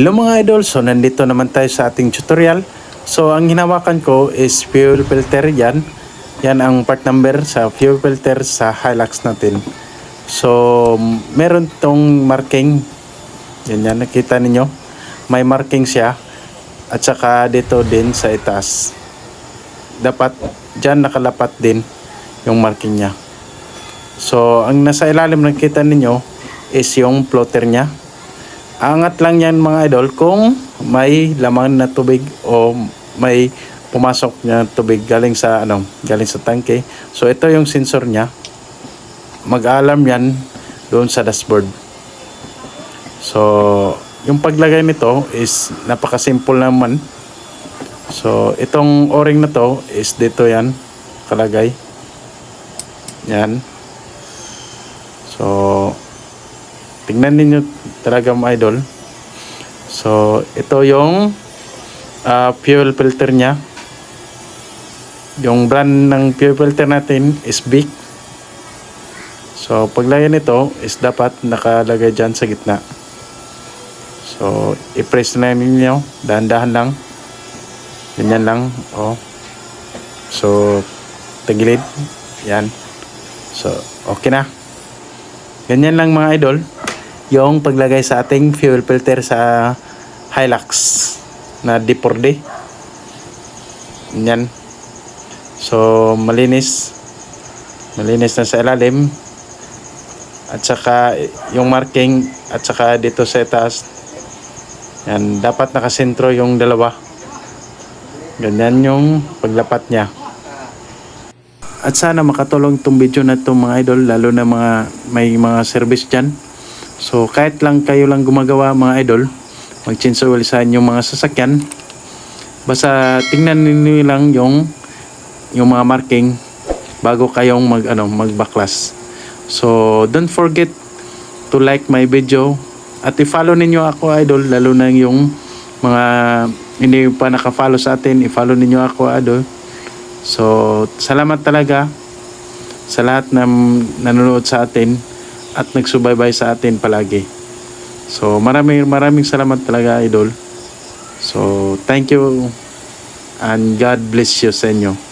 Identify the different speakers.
Speaker 1: Hello mga idol, so nandito naman tayo sa ating tutorial. So ang hinawakan ko is fuel filter yan. Yan ang part number sa fuel filter sa Hilux natin. So meron tong marking. Yan yan, nakita ninyo. May marking siya. At saka dito din sa itaas. Dapat dyan nakalapat din yung marking niya. So ang nasa ilalim nakita ninyo is yung floater niya. Angat lang yan mga idol kung may laman na tubig o may pumasok na tubig galing sa ano, galing sa tangke. So ito yung sensor niya. Mag-alarm yan doon sa dashboard. So yung paglagay nito is napaka-simple naman. So itong o-ring na to is dito yan kalagay. Yan. So tingnan ninyo talaga mga idol. So ito yung ah, fuel filter nya yung brand ng fuel filter natin is Bic so paglagay nito is dapat nakalagay dyan sa gitna. So i-press na ninyo. Dahan-dahan lang. Ganyan lang. Oh. So tagilid. Yan. So okay na. Ganyan lang mga idol yung paglagay sa ating fuel filter sa Hilux na D4D. Yan. So, malinis. Malinis na sa ilalim. At saka yung marking at saka dito sa taas. Yan, dapat nakasentro yung dalawa. Ganyan yung paglapat niya. At sana makatulong itong video na itong mga idol, lalo na mga may mga service dyan. So kahit lang kayo lang gumagawa mga idol, mag-change oil sa mga sasakyan. Basta tingnan niyo lang yung yung mga marking bago kayong mag ano magbaklas. So don't forget to like my video at i-follow ninyo ako idol lalo na yung mga hindi pa naka-follow sa atin, i-follow ninyo ako idol. So salamat talaga sa lahat na nanonood sa atin at nagsubaybay sa atin palagi. So maraming maraming salamat talaga idol. So thank you and God bless you sa inyo.